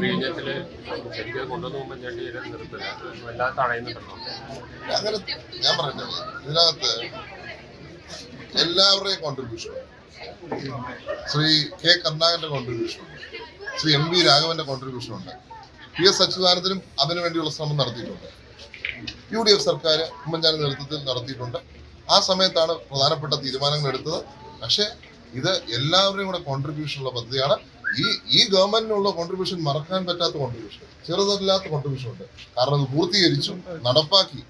വിഴിഞ്ഞത്തിൽ ശരിക്കും കൊണ്ടുവന്ന് ഉമ്മൻചാണ്ടി നിർത്തില്ല വല്ലാതെ തടയുന്നുണ്ടല്ലോ. അങ്ങനെ ഞാൻ പറഞ്ഞത് ഇതിനകത്ത് എല്ലാവരുടെയും കോൺട്രിബ്യൂഷൻ ശ്രീ കെ കരുണാകരന്റെ കോൺട്രിബ്യൂഷൻ ഉണ്ട്. ശ്രീ എം വി രാഘവന്റെ കോൺട്രിബ്യൂഷൻ ഉണ്ട്. പി എസ് അച്യുതാനന്ദനും അതിനുവേണ്ടിയുള്ള ശ്രമം നടത്തിയിട്ടുണ്ട്. യു ഡി എഫ് സർക്കാർ ഉമ്മൻചാണ്ടി നേതൃത്വത്തിൽ നടത്തിയിട്ടുണ്ട്. ആ സമയത്താണ് പ്രധാനപ്പെട്ട തീരുമാനങ്ങൾ എടുത്തത്. പക്ഷേ ഇത് എല്ലാവരുടെയും കൂടെ കോൺട്രിബ്യൂഷൻ ഉള്ള പദ്ധതിയാണ്. ഈ ഈ ഗവൺമെന്റിനുള്ള കോൺട്രിബ്യൂഷൻ മറക്കാൻ പറ്റാത്ത കോൺട്രിബ്യൂഷൻ ചെറുതല്ലാത്ത കോൺട്രിബ്യൂഷൻ ഉണ്ട്. കാരണം അത് പൂർത്തീകരിച്ചു നടപ്പാക്കി.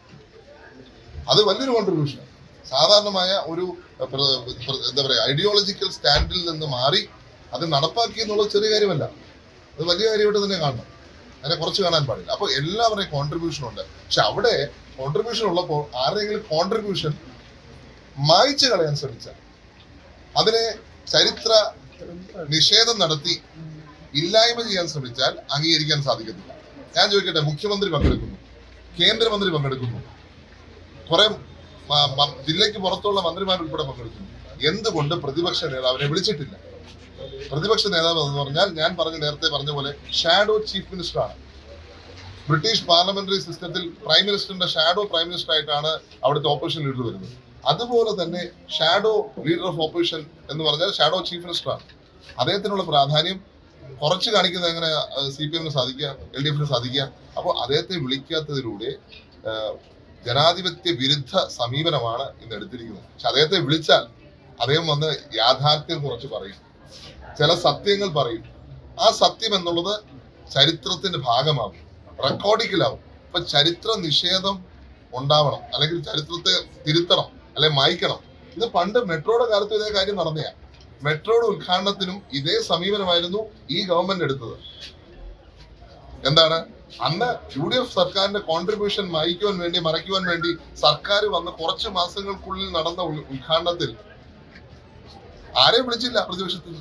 അത് വലിയൊരു കോൺട്രിബ്യൂഷൻ സാധാരണമായ ഒരു എന്താ പറയുക ഐഡിയോളജിക്കൽ സ്റ്റാൻഡിൽ നിന്ന് മാറി അത് നടപ്പാക്കി എന്നുള്ളത് ചെറിയ കാര്യമല്ല. അത് വലിയ കാര്യമായിട്ട് തന്നെ കാണണം. അതിനെ കുറച്ച് കാണാൻ പാടില്ല. അപ്പോൾ എല്ലാവരുടെയും കോൺട്രിബ്യൂഷൻ ഉണ്ട്. പക്ഷെ അവിടെ കോൺട്രിബ്യൂഷൻ ഉള്ളപ്പോൾ ആരുടെയെങ്കിലും കോൺട്രിബ്യൂഷൻ മായ്ച്ചു കളയാൻ ശ്രമിച്ചാൽ അതിനെ ചരിത്ര നിഷേധം നടത്തി ഇല്ലായ്മ ചെയ്യാൻ ശ്രമിച്ചാൽ അംഗീകരിക്കാൻ സാധിക്കത്തില്ല. ഞാൻ ചോദിക്കട്ടെ മുഖ്യമന്ത്രി പങ്കെടുക്കുന്നു കേന്ദ്രമന്ത്രി പങ്കെടുക്കുന്നു കുറെ ജില്ലയ്ക്ക് പുറത്തുള്ള മന്ത്രിമാർ ഉൾപ്പെടെ പങ്കെടുക്കുന്നു. എന്തുകൊണ്ട് പ്രതിപക്ഷ നേതാവിനെ വിളിച്ചിട്ടില്ല? പ്രതിപക്ഷ നേതാവ് എന്ന് പറഞ്ഞാൽ ഞാൻ പറഞ്ഞ നേരത്തെ പറഞ്ഞ പോലെ ഷാഡോ ചീഫ് മിനിസ്റ്റർ ആണ് ബ്രിട്ടീഷ് പാർലമെന്ററി സിസ്റ്റത്തിൽ പ്രൈം മിനിസ്റ്ററിന്റെ ഷാഡോ പ്രൈം മിനിസ്റ്റർ ആയിട്ടാണ് അവിടുത്തെ ഓപ്പോസിഷൻ ലീഡർ വരുന്നത്. അതുപോലെ തന്നെ ഷാഡോ ലീഡർ ഓഫ് ഓപ്പോസിഷൻ എന്ന് പറഞ്ഞാൽ ഷാഡോ ചീഫ് മിനിസ്റ്റർ ആണ് അദ്ദേഹത്തിനുള്ള പ്രാധാന്യം കുറച്ച് കാണിക്കുന്നത് എങ്ങനെ സി പി എമ്മിന് സാധിക്കുക എൽ ഡി എഫിന് സാധിക്കുക. അപ്പോൾ അദ്ദേഹത്തെ വിളിക്കാത്തതിലൂടെ ജനാധിപത്യ വിരുദ്ധ സമീപനമാണ് ഇന്ന് എടുത്തിരിക്കുന്നത്. പക്ഷെ അദ്ദേഹത്തെ വിളിച്ചാൽ അദ്ദേഹം വന്ന് യാഥാർത്ഥ്യം കുറച്ച് പറയും. ചില സത്യങ്ങൾ പറയും. ആ സത്യം എന്നുള്ളത് ചരിത്രത്തിന്റെ ഭാഗമാകും റെക്കോർഡിക്കലാവും. ഇപ്പൊ ചരിത്ര നിഷേധം ഉണ്ടാവണം. അല്ലെങ്കിൽ ചരിത്രത്തെ തിരുത്തണം. അല്ലെ മായ്ക്കണം. ഇത് പണ്ട് മെട്രോയുടെ കാലത്ത് ഇതേ കാര്യം നടന്നയാ. മെട്രോയുടെ ഉദ്ഘാടനത്തിനും ഇതേ സമീപനമായിരുന്നു ഈ ഗവൺമെന്റ് എടുത്തത്. എന്താണ്? അന്ന് യു ഡി എഫ് സർക്കാരിന്റെ കോൺട്രിബ്യൂഷൻ മായ്ക്കുവാൻ വേണ്ടി മറയ്ക്കുവാൻ വേണ്ടി സർക്കാർ വന്ന് കുറച്ച് മാസങ്ങൾക്കുള്ളിൽ നടന്ന ഉദ്ഘാടനത്തിൽ ആരെയും വിളിച്ചില്ല പ്രതിപക്ഷത്തിൽ?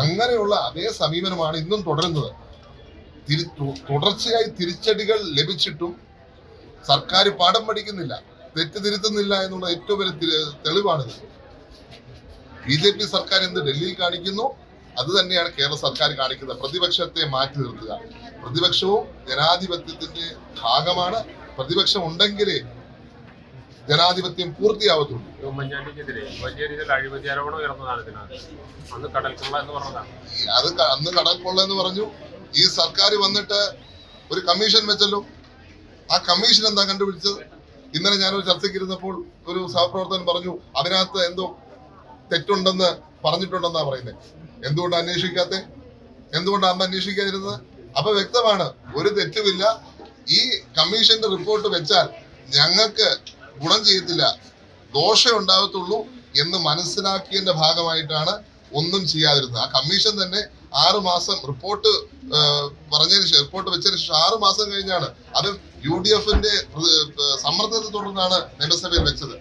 അങ്ങനെയുള്ള അതേ സമീപനമാണ് ഇന്നും തുടരുന്നത്. തിരി തുടർച്ചയായി തിരിച്ചടികൾ ലഭിച്ചിട്ടും സർക്കാർ പാഠം പഠിക്കുന്നില്ല തെറ്റ് തിരുത്തുന്നില്ല എന്നുള്ള ഏറ്റവും വലിയ തെളിവാണിത്. ബി ജെ പി സർക്കാർ എന്ത് ഡൽഹിയിൽ കാണിക്കുന്നു. അത് തന്നെയാണ് കേരള സർക്കാർ കാണിക്കുന്നത് പ്രതിപക്ഷത്തെ മാറ്റി നിർത്തുക. പ്രതിപക്ഷവും ജനാധിപത്യത്തിന്റെ ഭാഗമാണ്. പ്രതിപക്ഷം ഉണ്ടെങ്കിലേ ജനാധിപത്യം പൂർത്തിയാവത്തുള്ളൂ. ഉമ്മൻചാണ്ടിക്കെതിരെ വലിയ രീതിയിൽ അഴിമതി ആരോപണം ഉയർന്നതാണ് ഇതിനകത്ത്. അന്ന് കടൽക്കൊള്ള എന്ന് പറഞ്ഞതാണ്. അത് അന്ന് കടൽ കൊള്ളെന്ന് പറഞ്ഞു. ഈ സർക്കാർ വന്നിട്ട് ഒരു കമ്മീഷൻ വെച്ചല്ലോ. ആ കമ്മീഷൻ എന്താ കണ്ടുപിടിച്ചത്? ഇന്നലെ ഞാനൊരു ചർച്ചയ്ക്ക് ഇരുന്നപ്പോൾ ഒരു സഹപ്രവർത്തകൻ പറഞ്ഞു അതിനകത്ത് എന്തോ തെറ്റുണ്ടെന്ന് പറഞ്ഞിട്ടുണ്ടെന്നാ പറയുന്നത് എന്തുകൊണ്ട് അന്വേഷിക്കാത്ത? എന്തുകൊണ്ട് അമ്മ അന്വേഷിക്കാതിരുന്നത്? അപ്പൊ വ്യക്തമാണ് ഒരു തെറ്റുമില്ല. ഈ കമ്മീഷന്റെ റിപ്പോർട്ട് വെച്ചാൽ ഞങ്ങൾക്ക് ഗുണം ചെയ്യത്തില്ല. ദോഷം ഉണ്ടാകത്തുള്ളൂ എന്ന് മനസ്സിലാക്കിയതിന്റെ ഭാഗമായിട്ടാണ് ഒന്നും ചെയ്യാതിരുന്നത്. ആ കമ്മീഷൻ തന്നെ ആറു മാസം റിപ്പോർട്ട് പറഞ്ഞതിന് ശേഷം റിപ്പോർട്ട് വെച്ചതിന് ശേഷം ആറു മാസം കഴിഞ്ഞാണ് അത് യു ഡി എഫിന്റെ സമ്മർദ്ദത്തെ തുടർന്നാണ് നിയമസഭയിൽ വെച്ചത്.